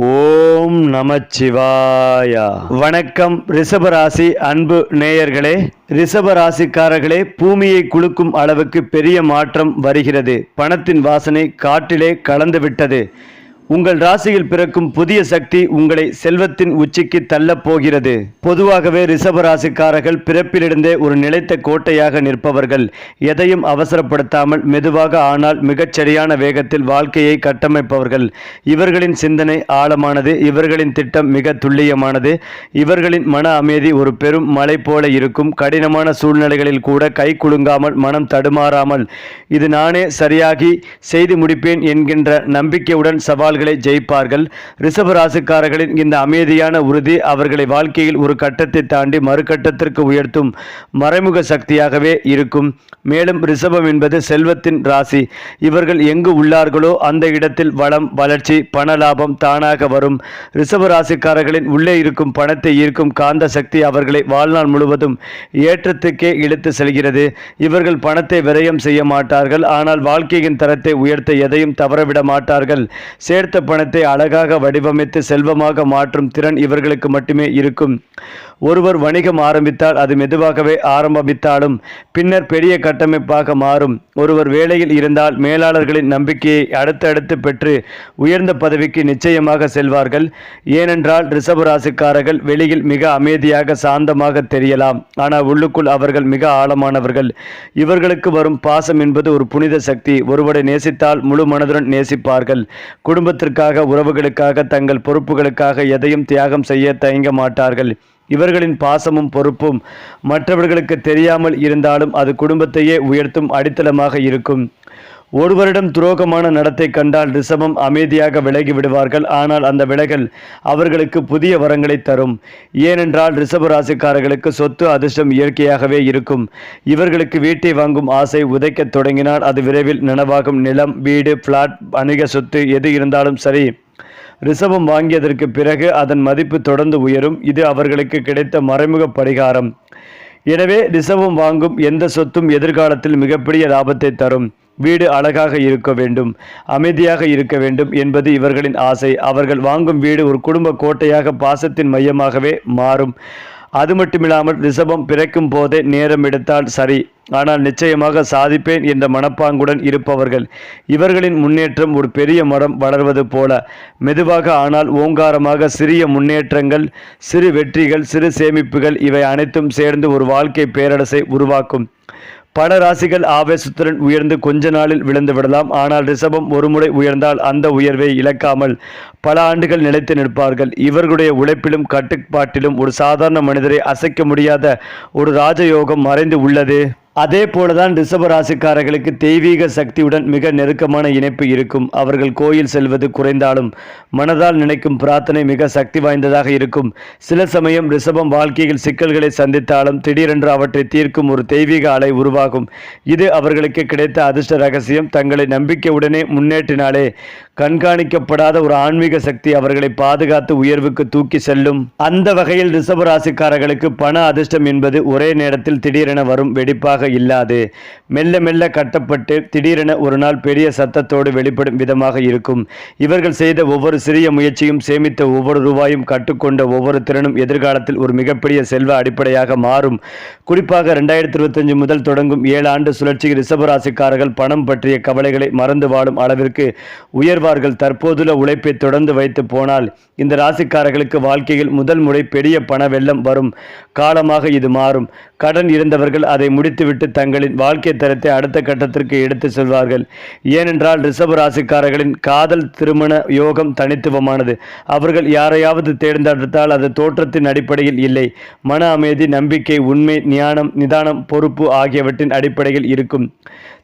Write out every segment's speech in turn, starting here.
ஓம் நமச்சிவாயா. வணக்கம் ரிஷபராசி அன்பு நேயர்களே. ரிஷபராசிக்காரர்களே பூமியை குலுக்கும் அளவுக்கு பெரிய மாற்றம் வருகிறது. பணத்தின் வாசனை காட்டிலே கலந்து விட்டது. உங்கள் ராசியில் பிறக்கும் புதிய சக்தி உங்களை செல்வத்தின் உச்சிக்கு தள்ளப் போகிறது. பொதுவாகவே ரிஷபராசிக்காரர்கள் பிறப்பிலிருந்தே ஒரு நிலைத்த கோட்டையாக நிற்பவர்கள். எதையும் அவசரப்படுத்தாமல் மெதுவாக ஆனால் மிகச்சரியான வேகத்தில் வாழ்க்கையை கட்டமைப்பவர்கள். இவர்களின் சிந்தனை ஆழமானது இவர்களின் திட்டம் மிக துல்லியமானது. இவர்களின் மன அமைதி ஒரு பெரும் மலை போல இருக்கும். கடினமான சூழ்நிலைகளில் கூட கை குலுங்காமல் மனம் தடுமாறாமல் இது நானே சரியாகி செய்து முடிப்பேன் என்கின்ற நம்பிக்கையுடன் சவால் அவர்களை ஜெயிப்பார்கள். ரிஷபராசிக்காரர்களின் இந்த அமைதியான உறுதி அவர்களை வாழ்க்கையில் ஒரு கட்டத்தை தாண்டி மறுகட்டத்திற்கு உயர்த்தும் மறைமுக சக்தியாகவே இருக்கும். மேலும் ரிஷபம் என்பது செல்வத்தின் ராசி. இவர்கள் எங்கு உள்ளார்களோ அந்த இடத்தில் வளம் வளர்ச்சி பண லாபம் தானாக வரும். ரிஷப ராசிக்காரர்களின் உள்ளே இருக்கும் பணத்தை ஈர்க்கும் காந்த சக்தி அவர்களை வாழ்நாள் முழுவதும் ஏற்றத்துக்கே இழுத்து செல்கிறது. இவர்கள் பணத்தை விரயம் செய்ய மாட்டார்கள். ஆனால் வாழ்க்கையின் தரத்தை உயர்த்த எதையும் தவறவிட மாட்டார்கள். சேர்த்த பணத்தை அழகாக வடிவமைத்து செல்வமாக மாற்றும் திறன் இவர்களுக்கு மட்டுமே இருக்கும். ஒருவர் வணிகம் ஆரம்பித்தால் அது மெதுவாகவே ஆரம்பித்தாலும் பின்னர் பெரிய கட்டமைப்பாக மாறும். ஒருவர் வேலையில் இருந்தால் மேலாளர்களின் நம்பிக்கையை அடுத்தடுத்து பெற்று உயர்ந்த பதவிக்கு நிச்சயமாக செல்வார்கள். ஏனென்றால் ரிஷபராசிக்காரர்கள் வெளியில் மிக அமைதியாக சாந்தமாக தெரியலாம். ஆனால் உள்ளுக்குள் அவர்கள் மிக ஆழமானவர்கள். இவர்களுக்கு வரும் பாசம் என்பது ஒரு புனித சக்தி. ஒருவரை நேசித்தால் முழு மனதுடன் நேசிப்பார்கள். குடும்பத்திற்காக உறவுகளுக்காக தங்கள் பொறுப்புகளுக்காக எதையும் தியாகம் செய்ய தயங்க மாட்டார்கள். இவர்களின் பாசமும் பொறுப்பும் மற்றவர்களுக்கு தெரியாமல் இருந்தாலும் அது குடும்பத்தையே உயர்த்தும் அடித்தளமாக இருக்கும். ஒருவரிடம் துரோகமான நடத்தை கண்டால் ரிஷபம் அமைதியாக விலகி விடுவார்கள். ஆனால் அந்த விலகல் அவர்களுக்கு புதிய வரங்களை தரும். ஏனென்றால் ரிஷப ராசிக்காரர்களுக்கு சொத்து அதிர்ஷ்டம் இயற்கையாகவே இருக்கும். இவர்களுக்கு வீட்டை வாங்கும் ஆசை உதைக்கத் தொடங்கினால் அது விரைவில் நனவாகும். நிலம் வீடு பிளாட் வணிக சொத்து எது இருந்தாலும் சரி. ரிஷபம் வாங்கியதற்கு பிறகு அதன் மதிப்பு தொடர்ந்து உயரும். இது அவர்களுக்கு கிடைத்த மறைமுக பரிகாரம். எனவே ரிஷபம் வாங்கும் எந்த சொத்தும் எதிர்காலத்தில் மிகப்பெரிய லாபத்தை தரும். வீடு அழகாக இருக்க வேண்டும் அமைதியாக இருக்க வேண்டும் என்பது இவர்களின் ஆசை. அவர்கள் வாங்கும் வீடு ஒரு குடும்ப கோட்டையாக பாசத்தின் மையமாகவே மாறும். அது மட்டுமில்லாமல் ரிஷபம் பிறக்கும் போதே நேரம் எடுத்தால் சரி. ஆனால் நிச்சயமாக சாதிப்பேன் என்ற மனப்பாங்குடன் இருப்பவர்கள். இவர்களின் முன்னேற்றம் ஒரு பெரிய மரம் வளர்வது போல. மெதுவாக ஆனால் ஓங்காரமாக சிறிய முன்னேற்றங்கள் சிறு வெற்றிகள் சிறு சேமிப்புகள் இவை அனைத்தும் சேர்ந்து ஒரு வாழ்க்கை பேரரசை உருவாக்கும். பண ராசிகள் ஆவேசத்துடன் உயர்ந்து கொஞ்ச நாளில் விழுந்து விடலாம். ஆனால் ரிஷபம் ஒருமுறை உயர்ந்தால் அந்த உயர்வை இழக்காமல் பல ஆண்டுகள் நிலைத்து நிற்பார்கள். இவர்களுடைய உழைப்பிலும் கட்டுப்பாட்டிலும் ஒரு சாதாரண மனிதரை அசைக்க முடியாத ஒரு ராஜயோகம் மறைந்து உள்ளது. அதே போலதான் ரிஷப ராசிக்காரர்களுக்கு தெய்வீக சக்தியுடன் மிக நெருக்கமான இணைப்பு இருக்கும். அவர்கள் கோயில் செல்வது குறைந்தாலும் மனதால் நினைக்கும் பிரார்த்தனை மிக சக்தி வாய்ந்ததாக இருக்கும். சில சமயம் ரிஷபம் வாழ்க்கையில் சிக்கல்களை சந்தித்தாலும் திடீரென்று அவற்றை தீர்க்கும் ஒரு தெய்வீக அலை உருவாகும். இது அவர்களுக்கு கிடைத்த அதிர்ஷ்ட ரகசியம். தங்களை நம்பிக்கையுடனே முன்னேற்றினாலே கண்காணிக்கப்படாத ஒரு ஆன்மீக சக்தி அவர்களை பாதுகாத்து உயர்வுக்கு தூக்கி செல்லும். அந்த வகையில் ரிஷப ராசிக்காரர்களுக்கு பண அதிர்ஷ்டம் என்பது ஒரே நேரத்தில் திடீரென வரும். வெடிப்பாக இல்லாது மெல்ல மெல்ல கட்டப்பட்டு திடீரென ஒரு நாள் பெரிய சத்தத்தோடு வெளிப்படும் விதமாக இருக்கும். இவர்கள் செய்த ஒவ்வொரு சிறிய முயற்சியும் சேமித்த ஒவ்வொரு ரூபாயும் கற்றுக்கொண்ட ஒவ்வொரு திறனும் எதிர்காலத்தில் ஒரு மிகப்பெரிய செல்வ அடிப்படையாக மாறும். குறிப்பாக ரெண்டாயிரத்தி இருபத்தஞ்சு முதல் தொடங்கும் ஏழு ஆண்டு சுழற்சியில் ரிஷபராசிக்காரர்கள் பணம் பற்றிய கவலைகளை மறந்து வாழும் அளவிற்கு உயர்வார்கள். தற்போதுள்ள உழைப்பை தொடர்ந்து வைத்து போனால் இந்த ராசிக்காரர்களுக்கு வாழ்க்கையில் முதல் முறை பெரிய பண வெள்ளம் வரும். காலமாக இது மாறும். கடன் இருந்தவர்கள் அதை முடித்து விட்டு தங்களின் வாழ்க்கை தரத்தை அடுத்த கட்டத்திற்கு எடுத்து செல்வார்கள். ஏனென்றால் ரிஷப ராசிக்காரர்களின் காதல் திருமண யோகம் தனித்துவமானது. அவர்கள் யாரையாவது தேர்ந்தெடுத்தால் அது தோற்றத்தின் அடிப்படையில் இல்லை. மன அமைதி நம்பிக்கை உண்மை ஞானம் நிதானம் பொறுப்பு ஆகியவற்றின் அடிப்படையில் இருக்கும்.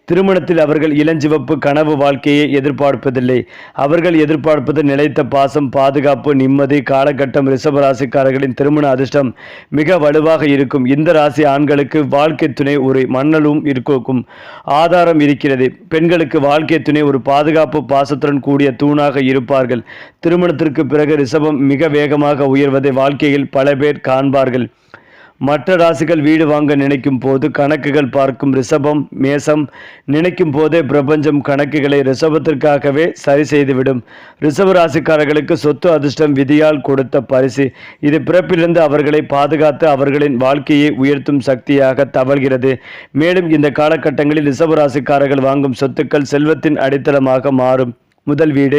திருமணத்தில் அவர்கள் இளஞ்சிவப்பு கனவு வாழ்க்கையை எதிர்பார்ப்பதில்லை. அவர்கள் எதிர்பார்ப்பது நிலைத்த பாசம் பாதுகாப்பு நிம்மதி காலகட்டம் ரிஷப ராசிக்காரர்களின் திருமண அதிர்ஷ்டம் மிக வலுவாக இருக்கும். இந்த ராசி ஆண்களுக்கு வாழ்க்கை துணை ஒரு மன்னலும் இருக்கும் ஆதாரம் இருக்கிறது. பெண்களுக்கு வாழ்க்கை துணை ஒரு பாதுகாப்பு பாசத்துடன் கூடிய தூணாக இருப்பார்கள். திருமணத்திற்கு பிறகு ரிஷபம் மிக வேகமாக உயர்வதை வாழ்க்கையில் பல பேர் காண்பார்கள். மற்ற ராசிகள் வீடு வாங்க நினைக்கும் போது கணக்குகள் பார்க்கும் ரிஷபம் மேசம். நினைக்கும் போதே பிரபஞ்சம் கணக்குகளை ரிஷபத்திற்காகவே சரி செய்துவிடும். ரிஷப ராசிக்காரர்களுக்கு சொத்து அதிர்ஷ்டம் விதியால் கொடுத்த பரிசு. இது பிறப்பிலிருந்து அவர்களை பாதுகாத்து அவர்களின் வாழ்க்கையை உயர்த்தும் சக்தியாக தவழ்கிறது. மேலும் இந்த காலகட்டங்களில் ரிஷப ராசிக்காரர்கள் வாங்கும் சொத்துக்கள் செல்வத்தின் அடித்தளமாக மாறும். முதல் வீடு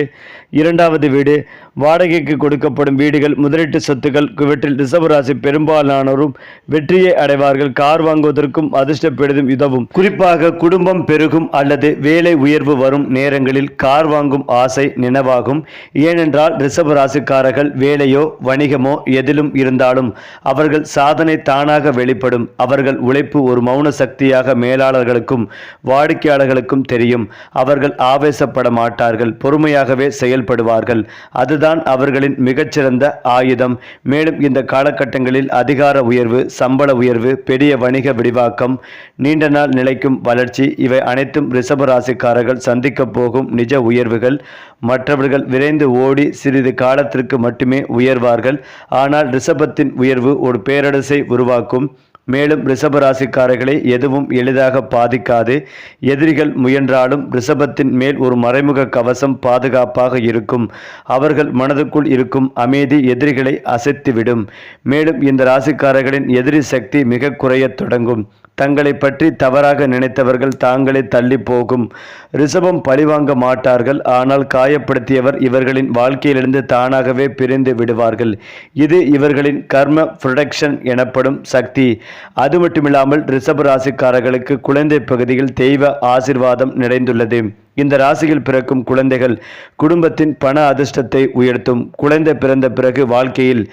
இரண்டாவது வீடு வாடகைக்கு கொடுக்கப்படும் வீடுகள் முதலீட்டு சொத்துக்கள் இவற்றில் ரிசர்வராசி பெரும்பாலானோரும் வெற்றியை அடைவார்கள். கார் வாங்குவதற்கும் அதிர்ஷ்ட பெரிதும் உதவும். குறிப்பாக குடும்பம் பெருகும் அல்லது வேலை உயர்வு வரும் நேரங்களில் கார் வாங்கும் ஆசை நினைவாகும். ஏனென்றால் ரிசர்வ் ராசிக்காரர்கள் வேலையோ வணிகமோ எதிலும் இருந்தாலும் அவர்கள் சாதனை தானாக வெளிப்படும். அவர்கள் உழைப்பு ஒரு மௌன சக்தியாக மேலாளர்களுக்கும் வாடிக்கையாளர்களுக்கும் தெரியும். அவர்கள் ஆவேசப்பட மாட்டார்கள் பொறுமையாகவே செயல்படுவார்கள். அதுதான் அவர்களின் மிகச்சிறந்த ஆயுதம். மேலும் இந்த காலகட்டங்களில் அதிகார உயர்வு சம்பள உயர்வு பெரிய வணிக விரிவாக்கம் நீண்ட நாள் நிலைக்கும் வளர்ச்சி இவை அனைத்தும் ரிஷபராசிக்காரர்கள் சந்திக்கப் போகும் நிஜ உயர்வுகள். மற்றவர்கள் விரைந்து ஓடி சிறிது காலத்திற்கு மட்டுமே உயர்வார்கள். ஆனால் ரிஷபத்தின் உயர்வு ஒரு பேரரசை உருவாக்கும். மேலும் ரிஷபராசிக்காரர்களை எதுவும் எளிதாக பாதிக்காது. எதிரிகள் முயன்றாலும் ரிஷபத்தின் மேல் ஒரு மறைமுக கவசம் பாதுகாப்பாக இருக்கும். அவர்கள் மனதுக்குள் இருக்கும் அமைதி எதிரிகளை அசைத்துவிடும். மேலும் இந்த ராசிக்காரர்களின் எதிரி சக்தி மிக குறையத் தொடங்கும். தங்களை பற்றி தவறாக நினைத்தவர்கள் தாங்களே தள்ளி போகும். ரிஷபம் பழிவாங்க மாட்டார்கள். ஆனால் காயப்படுத்தியவர் இவர்களின் வாழ்க்கையிலிருந்து தானாகவே பிரிந்து விடுவார்கள். இது இவர்களின் கர்ம ப்ரொடக்ஷன் எனப்படும் சக்தி. அது மட்டுமில்லாமல் ரிஷப ராசிக்காரர்களுக்கு குழந்தை பகுதியில் தெய்வ ஆசிர்வாதம் நிறைந்துள்ளது. இந்த ராசியில் பிறக்கும் குழந்தைகள் குடும்பத்தின் பண அதிர்ஷ்டத்தை உயர்த்தும். குழந்தை பிறந்த பிறகு வாழ்க்கையில்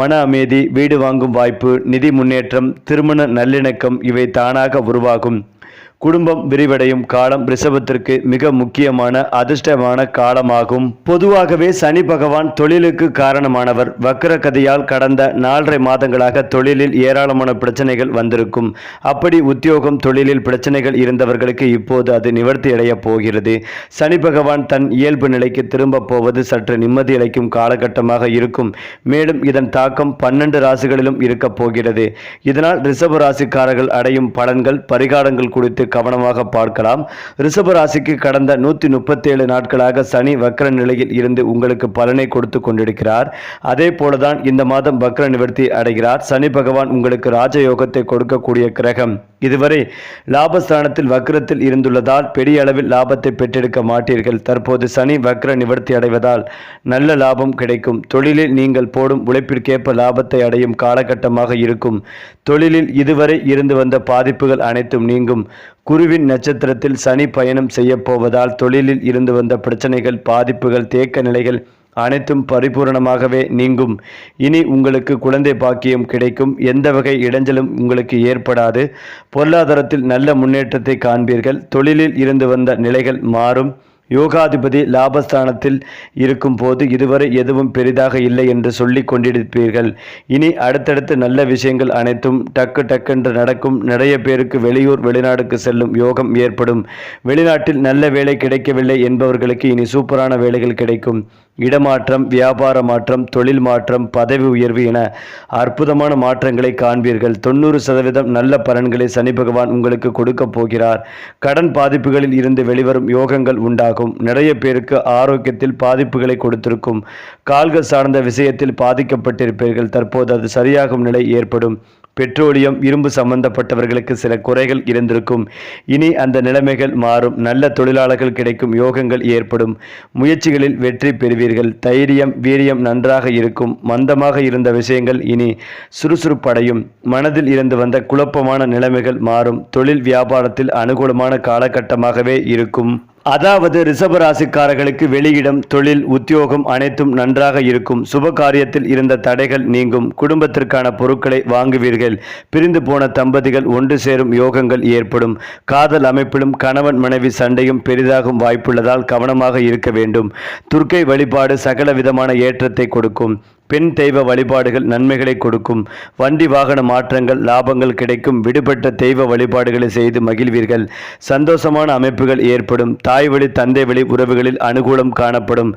மன அமைதி வீடு வாங்கும் வாய்ப்பு நிதி முன்னேற்றம் திருமண நல்லிணக்கம் இவை தானாக உருவாகும். குடும்பம் விரிவடையும் காலம் ரிஷபத்திற்கு மிக முக்கியமான அதிர்ஷ்டமான காலமாகும். பொதுவாகவே சனி பகவான் தொழிலுக்கு காரணமானவர். வக்கர கதையால் கடந்த நாலரை மாதங்களாக தொழிலில் ஏராளமான பிரச்சனைகள் வந்திருக்கும். அப்படி உத்தியோகம் தொழிலில் பிரச்சனைகள் இருந்தவர்களுக்கு இப்போது அது நிவர்த்தி அடையப் போகிறது. சனி பகவான் தன் இயல்பு நிலைக்கு திரும்பப் போவது சற்று நிம்மதி அளிக்கும் காலகட்டமாக இருக்கும். மேலும் இதன் தாக்கம் பன்னெண்டு ராசிகளிலும் இருக்கப் போகிறது. இதனால் ரிஷப ராசிக்காரர்கள் அடையும் பலன்கள் பரிகாரங்கள் குறித்து கவனமாக பார்க்கலாம். ரிஷப ராசிக்கு கடந்த நூற்றி முப்பத்தேழு நாட்களாக சனி வக்ர நிலையில் இருந்து உங்களுக்கு பலனை கொடுத்து கொண்டிருக்கிறார். அதே போலதான் இந்த மாதம் வக்ர நிவர்த்தி அடைகிறார். சனி பகவான் உங்களுக்கு ராஜயோகத்தை கொடுக்கக்கூடிய கிரகம். இதுவரை லாபஸ்தானத்தில் வக்ரத்தில் இருந்துள்ளதால் பெரிய அளவில் லாபத்தை பெற்றெடுக்க மாட்டீர்கள். தற்போது சனி வக்ர நிவர்த்தி அடைவதால் நல்ல லாபம் கிடைக்கும். தொழிலில் நீங்கள் போடும் உழைப்பிற்கேற்ப லாபத்தை அடையும் காலகட்டமாக இருக்கும். தொழிலில் இதுவரை இருந்து வந்த பாதிப்புகள் அனைத்தும் நீங்கும். குருவின் நட்சத்திரத்தில் சனி பயணம் செய்யப்போவதால் தொழிலில் இருந்து வந்த பிரச்சனைகள் பாதிப்புகள் தேக்க நிலைகள் அனைத்தும் பரிபூரணமாகவே நீங்கும். இனி உங்களுக்கு குழந்தை பாக்கியம் கிடைக்கும். எந்த வகை இடைஞ்சலும் உங்களுக்கு ஏற்படாது. பொருளாதாரத்தில் நல்ல முன்னேற்றத்தை காண்பீர்கள். தொழிலில் இருந்து வந்த நிலைகள் மாறும். யோகாதிபதி லாபஸ்தானத்தில் இருக்கும் போது இதுவரை எதுவும் பெரிதாக இல்லை என்று சொல்லி கொண்டிருப்பீர்கள். இனி அடுத்தடுத்து நல்ல விஷயங்கள் அனைத்தும் டக்கு டக்கென்று நடக்கும். நிறைய பேருக்கு வெளியூர் வெளிநாடுக்கு செல்லும் யோகம் ஏற்படும். வெளிநாட்டில் நல்ல வேலை கிடைக்கவில்லை என்பவர்களுக்கு இனி சூப்பரான வேலைகள் கிடைக்கும். இடமாற்றம் வியாபார மாற்றம் தொழில் மாற்றம் பதவி உயர்வு என அற்புதமான மாற்றங்களை காண்பீர்கள். தொண்ணூறு சதவீதம் நல்ல பலன்களை சனி பகவான் உங்களுக்கு கொடுக்க போகிறார். கடன் பாதிப்புகளில் இருந்து வெளிவரும் யோகங்கள் உண்டாகும். நிறைய பேருக்கு ஆரோக்கியத்தில் பாதிப்புகளை கொடுத்திருக்கும். கால்கள் சார்ந்த விஷயத்தில் பாதிக்கப்பட்டிருப்பீர்கள். தற்போது அது சரியாகும் நிலை ஏற்படும். பெட்ரோலியம் இரும்பு சம்பந்தப்பட்டவர்களுக்கு சில குறைகள் இருந்திருக்கும். இனி அந்த நிலைமைகள் மாறும். நல்ல தொழிலாளர்கள் கிடைக்கும் யோகங்கள் ஏற்படும். முயற்சிகளில் வெற்றி பெறுவீர்கள். தைரியம் வீரியம் நன்றாக இருக்கும். மந்தமாக இருந்த விஷயங்கள் இனி சுறுசுறுப்படையும். மனதில் இருந்து வந்த குழப்பமான நிலைமைகள் மாறும். தொழில் வியாபாரத்தில் அனுகூலமான காலகட்டமாகவே இருக்கும். அதாவது ரிஷப ராசிக்காரர்களுக்கு வெளியிடம் தொழில் உத்தியோகம் அனைத்தும் நன்றாக இருக்கும். சுப காரியத்தில் இருந்த தடைகள் நீங்கும். குடும்பத்திற்கான பொருட்களை வாங்குவீர்கள். பிரிந்து போன தம்பதிகள் ஒன்று சேரும் யோகங்கள் ஏற்படும். காதல் அமைப்பிலும் கணவன் மனைவி சண்டையும் பெரிதாகும் வாய்ப்புள்ளதால் கவனமாக இருக்க வேண்டும். துர்க்கை வழிபாடு சகல விதமான ஏற்றத்தை கொடுக்கும். பெண் தெய்வ வழிபாடுகள் நன்மைகளை கொடுக்கும். வண்டி வாகன மாற்றங்கள் லாபங்கள் கிடைக்கும். விடுபட்ட தெய்வ வழிபாடுகளை செய்து மகிழ்வீர்கள். சந்தோஷமான அமைப்புகள் ஏற்படும். தாய் வழி தந்தை வழி உறவுகளில் அனுகூலம் காணப்படும்.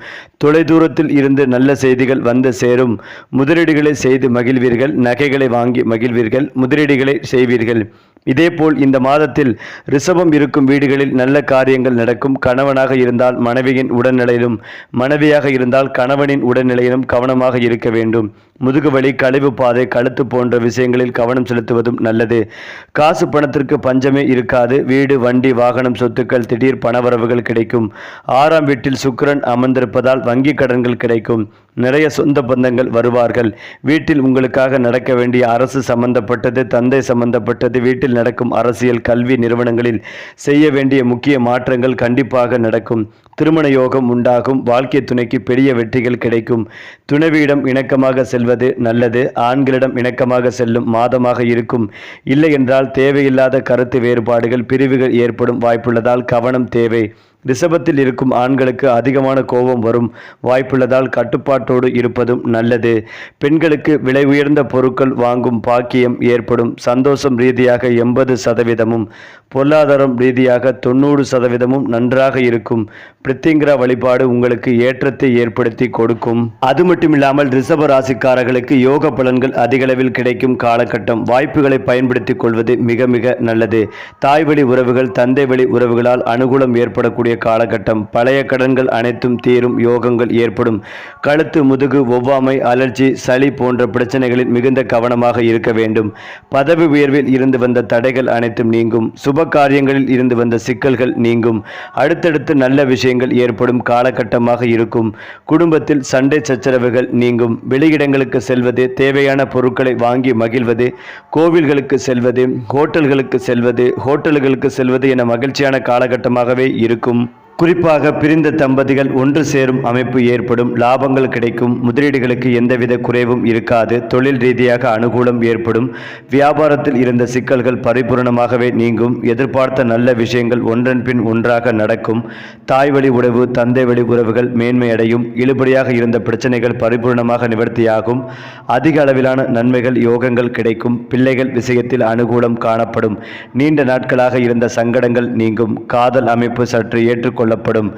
தொலைதூரத்தில் இருந்து நல்ல செய்திகள் வந்து சேரும். முதலீடுகளை செய்து மகிழ்வீர்கள். நகைகளை வாங்கி மகிழ்வீர்கள். முதலீடுகளை செய்வீர்கள். இதேபோல் இந்த மாதத்தில் ரிஷபம் இருக்கும் வீடுகளில் நல்ல காரியங்கள் நடக்கும். கணவனாக இருந்தால் மனைவியின் உடல்நிலையிலும் மனைவியாக இருந்தால் கணவனின் உடல்நிலையிலும் கவனமாக இருக்க வேண்டும். முதுகுவலி கழிவு பாதை கழுத்து போன்ற விஷயங்களில் கவனம் செலுத்துவதும் நல்லது. காசு பணத்திற்கு பஞ்சமே இருக்காது. வீடு வண்டி வாகனம் சொத்துக்கள் திடீர் பணவரவுகள் கிடைக்கும். ஆறாம் வீட்டில் சுக்கரன் அமர்ந்திருப்பதால் வங்கி கடன்கள் கிடைக்கும். நிறைய சொந்த பந்தங்கள் வருவார்கள். வீட்டில் உங்களுக்காக நடக்க வேண்டிய அரசு சம்பந்தப்பட்டது தந்தை சம்பந்தப்பட்டது வீட்டில் நடக்கும் அரசியல் கல்வி நிறுவனங்களில் செய்ய வேண்டிய முக்கிய மாற்றங்கள் கண்டிப்பாக நடக்கும். திருமண யோகம் உண்டாகும் வாழ்க்கை துணைக்கு பெரிய வெற்றிகள் கிடைக்கும். துணைவியிடம் இணக்கமாக செல்வது நல்லது ஆண்களிடம் இணக்கமாக செல்லும் மாதமாக இருக்கும். இல்லை என்றால் தேவையில்லாத கருத்து வேறுபாடுகள் பிரிவுகள் ஏற்படும் வாய்ப்புள்ளதால் கவனம் தேவை. ரிஷபத்தில் இருக்கும் ஆண்களுக்கு அதிகமான கோபம் வரும். வாய்ப்புள்ளதால் கட்டுப்பாட்டோடு இருப்பதும் நல்லது. பெண்களுக்கு விலை உயர்ந்த பொருட்கள் வாங்கும் பாக்கியம் ஏற்படும். சந்தோஷம் ரீதியாக எண்பது சதவீதமும் பொருளாதாரம் ரீதியாக தொண்ணூறு சதவீதமும் நன்றாக இருக்கும். பிரித்திங்கிரா வழிபாடு உங்களுக்கு ஏற்றத்தை ஏற்படுத்தி கொடுக்கும். அது மட்டுமில்லாமல் ரிஷப ராசிக்காரர்களுக்கு யோக பலன்கள் அதிகளவில் கிடைக்கும் காலகட்டம். வாய்ப்புகளை பயன்படுத்திக் கொள்வது மிக மிக நல்லது. தாய் வழி உறவுகள் தந்தை வழி உறவுகளால் அனுகூலம் ஏற்படக்கூடிய காலகட்டம் பழைய கடன்கள் அனைத்தும் தீரும் யோகங்கள் ஏற்படும். கழுத்து முதுகு ஒவ்வாமை அலர்ஜி சளி போன்ற பிரச்சனைகளில் மிகுந்த கவனமாக இருக்க வேண்டும். பதவி உயர்வில் இருந்து வந்த தடைகள் அனைத்தும் நீங்கும். சுப காரியங்களில் இருந்து வந்த சிக்கல்கள் நீங்கும். அடுத்தடுத்து நல்ல விஷயங்கள் ஏற்படும் காலகட்டமாக இருக்கும். குடும்பத்தில் சண்டை சச்சரவுகள் நீங்கும். வெளியிடங்களுக்கு செல்வது தேவையான பொருட்களை வாங்கி மகிழ்வது கோவில்களுக்கு செல்வது ஹோட்டல்களுக்கு செல்வது ஹோட்டல்களுக்கு செல்வது என மகிழ்ச்சியான காலகட்டமாகவே இருக்கும். குறிப்பாக பிரிந்த தம்பதிகள் ஒன்று சேரும் அமைப்பு ஏற்படும் லாபங்கள் கிடைக்கும் முதலீடுகளுக்கு எந்தவித குறைவும் இருக்காது தொழில் ரீதியாக அனுகூலம் ஏற்படும் வியாபாரத்தில் இருந்த சிக்கல்கள் பரிபூரணமாகவே நீங்கும் எதிர்பார்த்த நல்ல விஷயங்கள் ஒன்றன் பின் ஒன்றாக நடக்கும் தாய் வழி உறவு தந்தை வழி உறவுகள் மேன்மையடையும் இழுபடியாக இருந்த பிரச்சனைகள் பரிபூரணமாக நிவர்த்தியாகும் அதிக அளவிலான நன்மைகள் யோகங்கள் கிடைக்கும் பிள்ளைகள் விஷயத்தில் அனுகூலம் காணப்படும் நீண்ட நாட்களாக இருந்த சங்கடங்கள் நீங்கும் காதல் அமைப்பு சற்று ஏற்றுக்கொள்ள கொள்ளப்படும்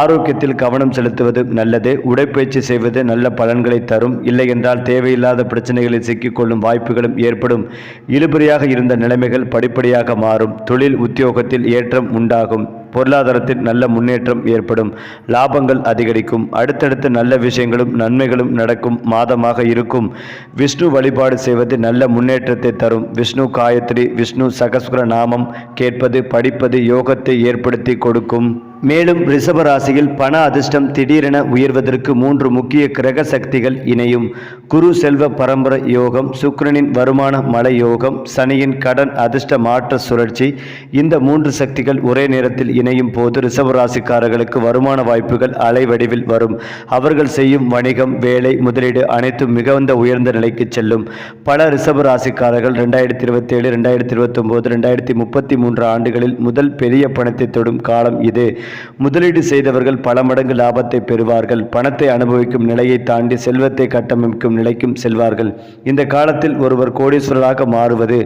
ஆரோக்கியத்தில் கவனம் செலுத்துவது நல்லது. உடைப்பயிற்சி செய்வது நல்ல பலன்களை தரும். இல்லை என்றால் தேவையில்லாத பிரச்சனைகளில் சிக்கிக்கொள்ளும் வாய்ப்புகளும் ஏற்படும். இழுபறியாக இருந்த நிலைமைகள் படிப்படியாக மாறும். தொழில் உத்தியோகத்தில் ஏற்றம் உண்டாகும். பொருளாதாரத்தில் நல்ல முன்னேற்றம் ஏற்படும். லாபங்கள் அதிகரிக்கும். அடுத்தடுத்து நல்ல விஷயங்களும் நன்மைகளும் நடக்கும். மாதமாக இருக்கும். விஷ்ணு வழிபாடு செய்வது நல்ல முன்னேற்றத்தை தரும். விஷ்ணு காயத்ரி விஷ்ணு சகஸ்வர நாமம் கேட்பது படிப்பது யோகத்தை ஏற்படுத்தி கொடுக்கும். மேலும் ரிஷபராசியில் பண அதிர்ஷ்டம் திடீரென உயர்வதற்கு மூன்று முக்கிய கிரக சக்திகள் இணையும். குரு செல்வ பரம்பரை யோகம் சுக்கிரனின் வருமான மலை யோகம் சனியின் கடன் அதிர்ஷ்ட மாற்ற சுழற்சி இந்த மூன்று சக்திகள் ஒரே நேரத்தில் இணையும் போது ரிஷபராசிக்காரர்களுக்கு வருமான வாய்ப்புகள் அலைவடிவில் வரும். அவர்கள் செய்யும் வணிகம் வேலை முதலீடு அனைத்தும் மிகுந்த உயர்ந்த நிலைக்கு செல்லும். பல ரிஷபராசிக்காரர்கள் ரெண்டாயிரத்தி இருபத்தேழு ரெண்டாயிரத்தி இருபத்தொம்போது ரெண்டாயிரத்தி முப்பத்தி மூன்று ஆண்டுகளில் முதல் பெரிய பணத்தை தொடும் காலம் இது. முதலீடு செய்தவர்கள் பல மடங்கு லாபத்தை பெறுவார்கள். பணத்தை அனுபவிக்கும் நிலையை தாண்டி செல்வத்தை கட்டமைக்கும் நிலைக்கும் செல்வார்கள். இந்த காலத்தில் ஒருவர் கோடீஸ்வரராக மாறுவது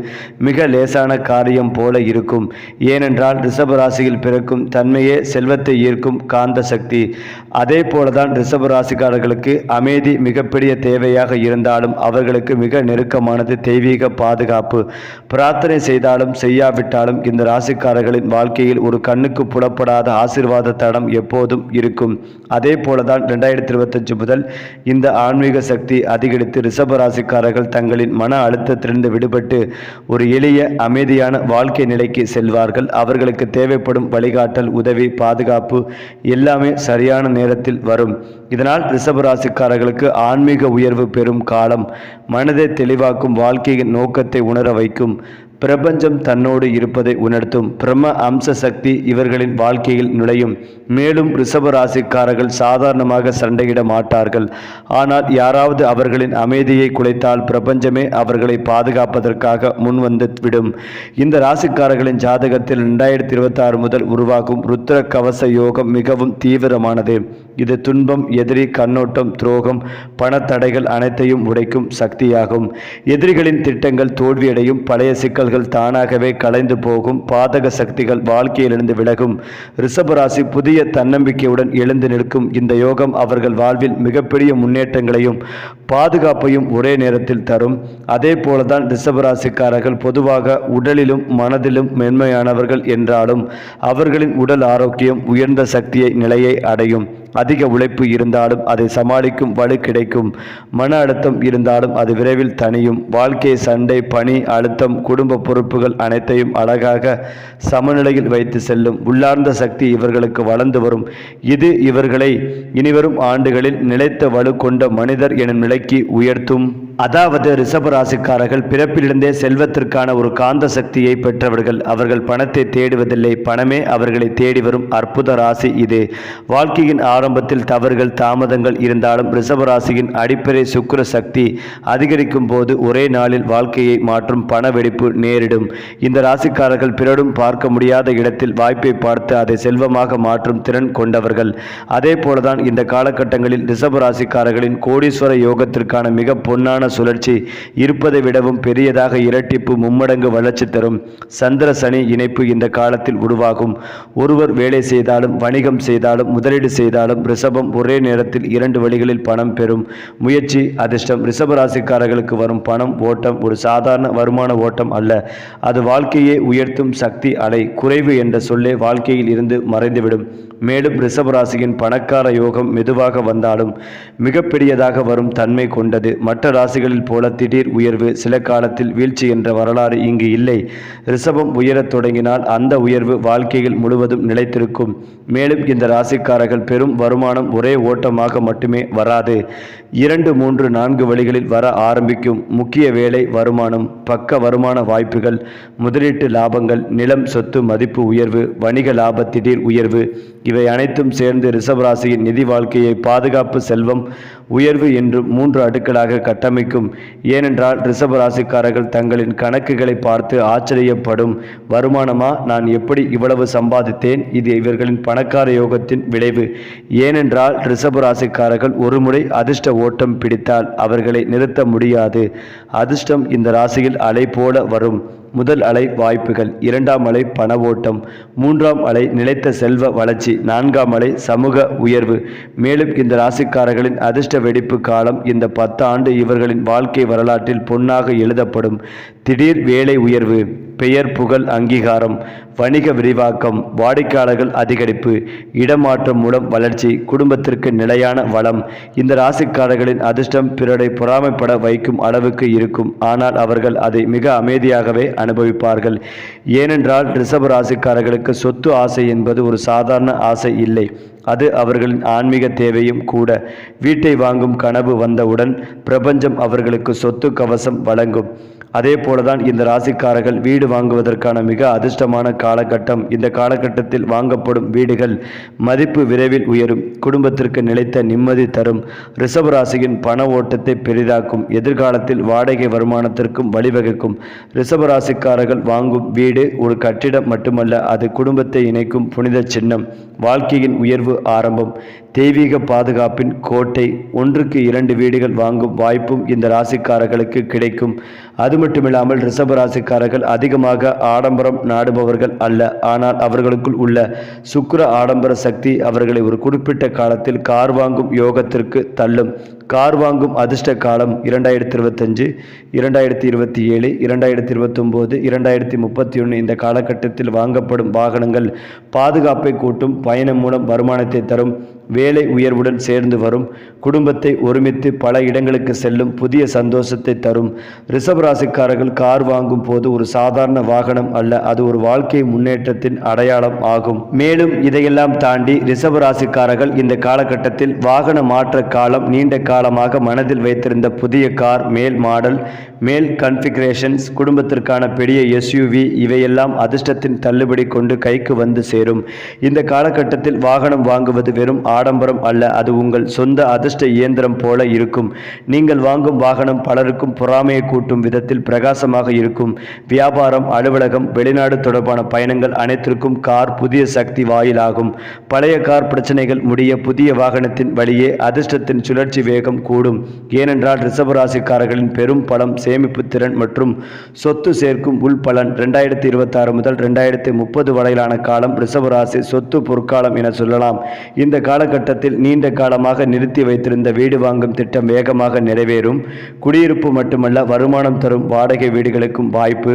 மிக லேசான காரியம் போல இருக்கும். ஏனென்றால் ரிஷப ராசியில் பிறக்கும் தன்மையே செல்வத்தை ஈர்க்கும் காந்த சக்தி. அதே போலதான் ரிஷப ராசிக்காரர்களுக்கு அமைதி மிகப்பெரிய தேவையாக இருந்தாலும் அவர்களுக்கு மிக நெருக்கமானது தெய்வீக பாதுகாப்பு. பிரார்த்தனை செய்தாலும் செய்யாவிட்டாலும் இந்த ராசிக்காரர்களின் வாழ்க்கையில் ஒரு கண்ணுக்கு புலப்படாத ஆசிர்வாத தடம் எப்போதும் இருக்கும். அதே போலதான் ரெண்டாயிரத்தி இருபத்தஞ்சு முதல் இந்த ஆன்மீக சக்தி அதிகரித்து ரிஷப ராசிக்காரர்கள் தங்களின் மன அழுத்தத்திலிருந்து விடுபட்டு ஒரு எளிய அமைதியான வாழ்க்கை நிலைக்கு செல்வார்கள். அவர்களுக்கு தேவைப்படும் வழிகாட்டல் உதவி பாதுகாப்பு எல்லாமே சரியான நேரத்தில் வரும். இதனால் ரிஷப ராசிக்காரர்களுக்கு ஆன்மீக உயர்வு பெறும் காலம் மனதை தெளிவாக்கும் வாழ்க்கையின் நோக்கத்தை உணர வைக்கும். பிரபஞ்சம் தன்னோடு இருப்பதை உணர்த்தும் பிரம்ம அம்ச சக்தி இவர்களின் வாழ்க்கையில் நுழையும். மேலும் ரிஷப ராசிக்காரர்கள் சாதாரணமாக சண்டையிட மாட்டார்கள். ஆனால் யாராவது அவர்களின் அமைதியை குலைத்தால் பிரபஞ்சமே அவர்களை பாதுகாப்பதற்காக முன்வந்து விடும். இந்த ராசிக்காரர்களின் ஜாதகத்தில் ரெண்டாயிரத்தி இருபத்தி ஆறு முதல் உருவாகும் ருத்ர கவச யோகம் மிகவும் தீவிரமானது. இது துன்பம் எதிரி கண்ணோட்டம் துரோகம் பணத்தடைகள் அனைத்தையும் உடைக்கும் சக்தியாகும். எதிரிகளின் திட்டங்கள் தோல்வியடையும் பழைய சிக்கல்கள் தானாகவே கலைந்து போகும் பாதக சக்திகள் வாழ்க்கையிலிருந்து விலகும். ரிஷபராசி புதிய தன்னம்பிக்கையுடன் எழுந்து நிற்கும். இந்த யோகம் அவர்கள் வாழ்வில் மிகப்பெரிய முன்னேற்றங்களையும் பாதுகாப்பையும் ஒரே நேரத்தில் தரும். அதே போலதான் ரிஷபராசிக்காரர்கள் பொதுவாக உடலிலும் மனதிலும் மென்மையானவர்கள் என்றாலும் அவர்களின் உடல் ஆரோக்கியம் உயர்ந்த சக்தியை நிலையை அடையும். அதிக உழைப்பு இருந்தாலும் அதை சமாளிக்கும் வலு கிடைக்கும். மன அழுத்தம் இருந்தாலும் அது விரைவில் தனியும் வாழ்க்கை சண்டை பணி அழுத்தம் குடும்ப பொறுப்புகள் அனைத்தையும் அழகாக சமநிலையில் வைத்து செல்லும். உள்ளார்ந்த சக்தி இவர்களுக்கு வளர்ந்து வரும். இது இவர்களை இனிவரும் ஆண்டுகளில் நிலைத்த வலு கொண்ட மனிதர் எனும் நிலைக்கு உயர்த்தும். அதாவது ரிஷப ராசிக்காரர்கள் பிறப்பிலிருந்தே செல்வத்திற்கான ஒரு காந்த சக்தியை பெற்றவர்கள். அவர்கள் பணத்தை தேடுவதில்லை. பணமே அவர்களை தேடி வரும் அற்புத ராசி இது. வாழ்க்கையின் ஆரம்பத்தில் தவறுகள் தாமதங்கள் இருந்தாலும் ரிஷப ராசியின் அடிப்படை சுக்கர சக்தி அதிகரிக்கும் போது ஒரே நாளில் வாழ்க்கையை மாற்றும் பண வெடிப்பு நேரிடும். இந்த ராசிக்காரர்கள் பிறரும் பார்க்க முடியாத இடத்தில் வாய்ப்பை பார்த்து அதை செல்வமாக மாற்றும் திறன் கொண்டவர்கள். அதே போலதான் இந்த காலகட்டங்களில் ரிஷப ராசிக்காரர்களின் கோடீஸ்வர யோகத்திற்கான மிக பொன்னான சுழற்சி இருப்பதை விடவும் பெரியதாக இரட்டிப்பு மும்மடங்கு வளர்ச்சி தரும் சந்திர சனி இணைப்பு இந்த காலத்தில் உருவாகும். ஒருவர் வேலை செய்தாலும் வணிகம் செய்தாலும் முதலீடு செய்தாலும் ரிஷபம் ஒரே நேரத்தில் இரண்டு வழிகளில் பணம் பெறும். முயற்சி அதிர்ஷ்டம் ரிஷப ராசிக்காரர்களுக்கு வரும் பணம் ஓட்டம் ஒரு சாதாரண வருமான ஓட்டம் அல்ல. அது வாழ்க்கையை உயர்த்தும் சக்தி அலை குறைவு என்ற சொல்லே வாழ்க்கையில் இருந்து மறைந்துவிடும். மேலும் ரிஷப ராசியின் பணக்கார யோகம் மெதுவாக வந்தாலும் மிகப்பெரியதாக வரும் தன்மை கொண்டது. மற்ற ராசிகளில் போல திடீர் உயர்வு சில காலத்தில் வீழ்ச்சி என்ற வரலாறு இங்கு இல்லை. ரிஷபம் உயரத் தொடங்கினால் அந்த உயர்வு வாழ்க்கையில் முழுவதும் நிலைத்திருக்கும். மேலும் இந்த ராசிக்காரர்கள் பெரும் வருமானம் ஒரே ஓட்டமாக மட்டுமே வராது. இரண்டு மூன்று நான்கு வழிகளில் வர ஆரம்பிக்கும். முக்கிய வேலை வருமானம் பக்க வருமான வாய்ப்புகள் முதலீட்டு லாபங்கள் நிலம் சொத்து மதிப்பு உயர்வு வணிக லாப திடீர் உயர்வு இவை அனைத்தும் சேர்ந்து ரிஷபராசியின் நிதி வாழ்க்கையை பாதுகாப்பு செல்வம் உயர்வு என்று மூன்று அடுக்களாக கட்டமைக்கும். ஏனென்றால் ரிஷபராசிக்காரர்கள் தங்களின் கணக்குகளை பார்த்து ஆச்சரியப்படும். வருமானமா? நான் எப்படி இவ்வளவு சம்பாதித்தேன்? இது இவர்களின் பணக்கார யோகத்தின் விளைவு. ஏனென்றால் ரிஷபராசிக்காரர்கள் ஒருமுறை அதிர்ஷ்ட ஓட்டம் பிடித்தால் அவர்களை நிறுத்த முடியாது. அதிர்ஷ்டம் இந்த ராசியில் அலை போல வரும். முதல் அலை வாய்ப்புகள் இரண்டாம் அலை பண ஓட்டம் மூன்றாம் அலை நிலைத்த செல்வ வளர்ச்சி நான்காம் அலை சமூக உயர்வு. மேலும் இந்த ராசிக்காரர்களின் அதிர்ஷ்ட வெடிப்பு காலம் இந்த பத்து ஆண்டு இவர்களின் வாழ்க்கை வரலாற்றில் பொன்னாக எழுதப்படும். திடீர் வேலை உயர்வு. பெயர் புகழ் அங்கீகாரம் வணிக விரிவாக்கம் வாடிக்கையாளர்கள் அதிகரிப்பு இடமாற்றம் மூலம் வளர்ச்சி குடும்பத்திற்கு நிலையான வளம். இந்த ராசிக்காரர்களின் அதிர்ஷ்டம் பிறரை பொறாமைப்பட வைக்கும் அளவுக்கு இருக்கும். ஆனால் அவர்கள் அதை மிக அமைதியாகவே அனுபவிப்பார்கள். ஏனென்றால் ரிஷப ராசிக்காரர்களுக்கு சொத்து ஆசை என்பது ஒரு சாதாரண ஆசை இல்லை. அது அவர்களின் ஆன்மீக தேவையும் கூட. வீட்டை வாங்கும் கனவு வந்தவுடன் பிரபஞ்சம் அவர்களுக்கு சொத்து கவசம் வழங்கும். அதே போலதான் இந்த ராசிக்காரர்கள் வீடு வாங்குவதற்கான மிக அதிர்ஷ்டமான காலகட்டம். இந்த காலகட்டத்தில் வாங்கப்படும் வீடுகள் மதிப்பு விரைவில் உயரும். குடும்பத்திற்கு நிலைத்த நிம்மதி தரும். ரிசர்வ் ராசியின் பண ஓட்டத்தை பெரிதாக்கும். எதிர்காலத்தில் வாடகை வருமானத்திற்கும் வழிவகுக்கும். ரிசர்வ் ராசிக்காரர்கள் வாங்கும் வீடு ஒரு கட்டிடம் மட்டுமல்ல அது குடும்பத்தை இணைக்கும் புனித சின்னம். வாழ்க்கையின் உயர்வு ஆரம்பம். தெய்வீக பாதுகாப்பின் கோட்டை ஒன்றுக்கு இரண்டு வீடுகள் வாங்கும் வாய்ப்பும் இந்த ராசிக்காரர்களுக்கு கிடைக்கும். அது மட்டுமில்லாமல் ரிஷப ராசிக்காரர்கள் அதிகமாக ஆடம்பரம் நாடுபவர்கள் அல்ல. ஆனால் அவர்களுக்குள் உள்ள சுக்கர ஆடம்பர சக்தி அவர்களை ஒரு குறிப்பிட்ட காலத்தில் கார் வாங்கும் யோகத்திற்கு தள்ளும். கார் வாங்கும் அதிர்ஷ்ட காலம் இரண்டாயிரத்தி இருபத்தஞ்சு இரண்டாயிரத்தி இருபத்தி ஏழு இரண்டாயிரத்தி இருபத்தொம்போது இரண்டாயிரத்தி முப்பத்தி ஒன்று இந்த காலகட்டத்தில் வாங்கப்படும் வாகனங்கள் பாதுகாப்பை கூட்டும் பயணம் மூலம் வருமானத்தை தரும் வேலை உயர்வுடன் சேர்ந்து வரும். குடும்பத்தை ஒருமித்து பல இடங்களுக்கு செல்லும் புதிய சந்தோஷத்தை தரும். ரிஷபராசிக்காரர்கள் கார் வாங்கும் போது ஒரு சாதாரண வாகனம் அல்ல அது ஒரு வாழ்க்கை முன்னேற்றத்தின் அடையாளம் ஆகும். மேலும் இதையெல்லாம் தாண்டி ரிஷபராசிக்காரர்கள் இந்த காலகட்டத்தில் வாகன மாற்ற காலம் நீண்ட காலமாக மனதில் வைத்திருந்த புதிய கார் மேல் மாடல் மேல் கன்ஃபிகரேஷன்ஸ் குடும்பத்திற்கான பெரிய எஸ்யூவி இவையெல்லாம் அதிர்ஷ்டத்தின் தள்ளுபடி கொண்டு கைக்கு வந்து சேரும். இந்த காலகட்டத்தில் வாகனம் வாங்குவது வெறும் ஆடம்பரம் அல்ல அது உங்கள் சொந்த அதிர்ஷ்ட இயந்திரம் போல இருக்கும். நீங்கள் வாங்கும் வாகனம் பலருக்கும் பொறாமையை கூட்டும் விதத்தில் பிரகாசமாக இருக்கும். வியாபாரம் அலுவலகம் வெளிநாடு தொடர்பான பயணங்கள் அனைத்திற்கும் கார் புதிய சக்தி வாயிலாகும். பழைய கார் பிரச்சனைகள் முடிய புதிய வாகனத்தின் வழியே அதிர்ஷ்டத்தின் சுழற்சி வேகம் கூடும். ஏனென்றால் ரிஷபராசிக்காரர்களின் பெரும் பலம் சேமிப்பு திறன் மற்றும் சொத்து சேர்க்கும் உள்பலன் ரெண்டாயிரத்தி இருபத்தாறு முதல் ரெண்டாயிரத்தி முப்பது வரையிலான காலம் ரிசர்வராசி சொத்து பொற்காலம் என சொல்லலாம். இந்த கால காலகட்டத்தில் நீண்ட காலமாக நிறுத்தி வைத்திருந்த வீடு வாங்கும் திட்டம் வேகமாக நிறைவேறும். குடியிருப்பு மட்டுமல்ல வருமானம் தரும் வாடகை வீடுகளுக்கும் வாய்ப்பு.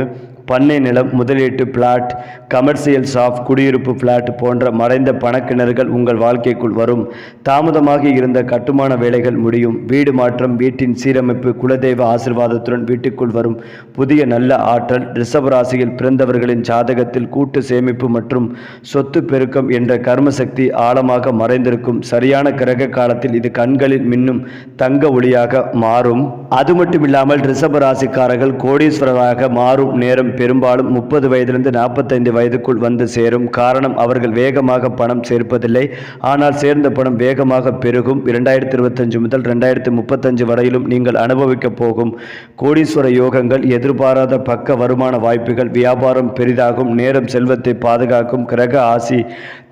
பண்ணை நிலம் முதலீட்டு பிளாட் கமர்ஷியல் ஷாப் குடியிருப்பு பிளாட் போன்ற மறைந்த பணக்கிணறுகள் உங்கள் வாழ்க்கைக்குள் வரும். தாமதமாகி இருந்த கட்டுமான வேலைகள் முடியும். வீடு மாற்றம் வீட்டின் சீரமைப்பு குலதெய்வ ஆசிர்வாதத்துடன் வீட்டுக்குள் வரும். புதிய நல்ல ஆற்றல் ரிஷப ராசியில் பிறந்தவர்களின் ஜாதகத்தில் கூட்டு சேமிப்பு மற்றும் சொத்து பெருக்கம் என்ற கர்மசக்தி ஆழமாக மறைந்திருக்கும். சரியான கிரக காலத்தில் இது கண்களில் மின்னும் தங்க ஒளியாக மாறும். அது மட்டுமில்லாமல் ரிஷப ராசிக்காரர்கள் கோடீஸ்வரராக மாறும் நேரம் பெரும்பாலும் முப்பது வயதிலிருந்து நாற்பத்தைந்து வயதுக்குள் வந்து சேரும். காரணம் அவர்கள் வேகமாக பணம் சேர்ப்பதில்லை. ஆனால் சேர்ந்த பணம் வேகமாக பெருகும். இரண்டாயிரத்தி இருபத்தஞ்சு முதல் ரெண்டாயிரத்தி முப்பத்தஞ்சு வரையிலும் நீங்கள் அனுபவிக்கப் போகும். கோடீஸ்வர யோகங்கள் எதிர்பாராத பக்க வருமான வாய்ப்புகள் வியாபாரம் பெரிதாகும். நேரம் செல்வத்தை பாதுகாக்கும். கிரக ஆசி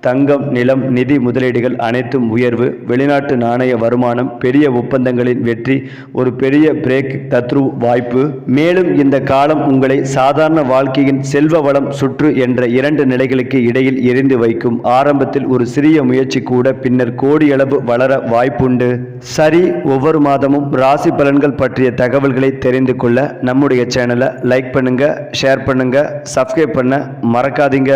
தங்கம் நிலம் நிதி முதலீடுகள் அனைத்தும் உயர்வு வெளிநாட்டு நாணய வருமானம் பெரிய ஒப்பந்தங்களின் வெற்றி ஒரு பெரிய பிரேக் தத்ரு வாய்ப்பு. மேலும் இந்த காலம் உங்களை சாதாரண வாழ்க்கையின் செல்வ வளம் சுற்று என்ற இரண்டு நிலைகளுக்கு இடையில் எரிந்து வைக்கும். ஆரம்பத்தில் ஒரு சிறிய முயற்சி கூட பின்னர் கோடியளவு வளர வாய்ப்புண்டு. சரி ஒவ்வொரு மாதமும் ராசி பலன்கள் பற்றிய தகவல்களை தெரிந்து கொள்ள நம்முடைய சேனலை லைக் பண்ணுங்க ஷேர் பண்ணுங்க சப்ஸ்கிரைப் பண்ண மறக்காதீங்க.